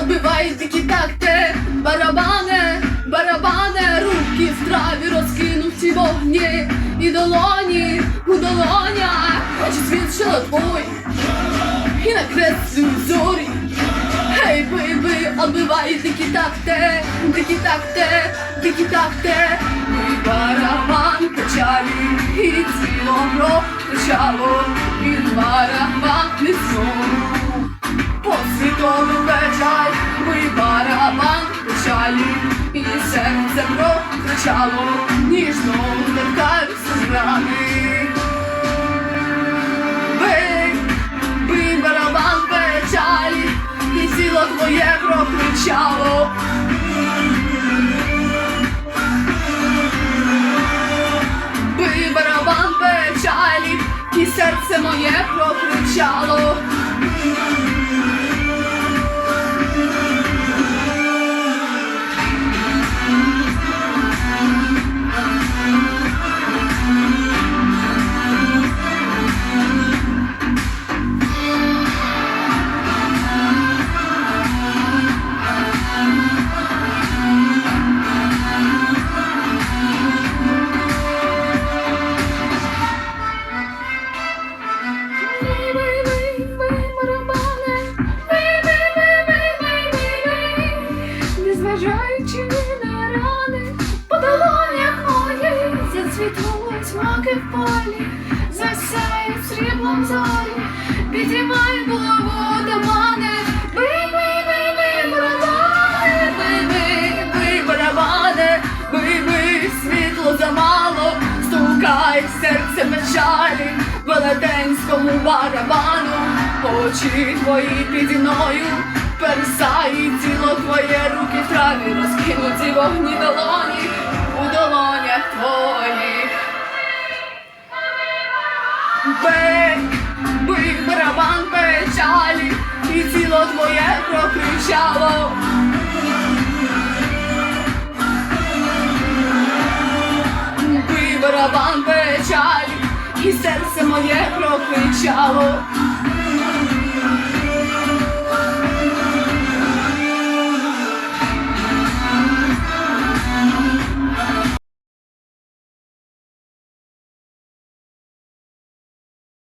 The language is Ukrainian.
отбивай такі такти, барабане, барабане, руки в траві розкинув ці вогні, і долоні, у долонях, очі світ шелепой, і накреслюй зорі. Гей, бий, отбивай такі такти, такі такти, такі такти, і барабан качалі, і ціло прокачало, і барабан не знову. Печалі, і серце прокричало, ніжно торкаюся зрани. Бий, бий барабан печалі, і тіло твоє прокричало. Бий барабан печалі, і серце моє прокричало. Зацвітуть в полі, засяють сріблом зорі, підіймай голову до мене, бий, бий, бий, бий, барабане, бий, світло замало, стукай серце печалі, велетенському барабану, очі твої піді мною, пересаї тіло твоє, руки в траві, розкинуті вогні долоні, бий барабан печалі, і тіло твоє прокричало. Бий барабан печалі, і серце моє прокричало.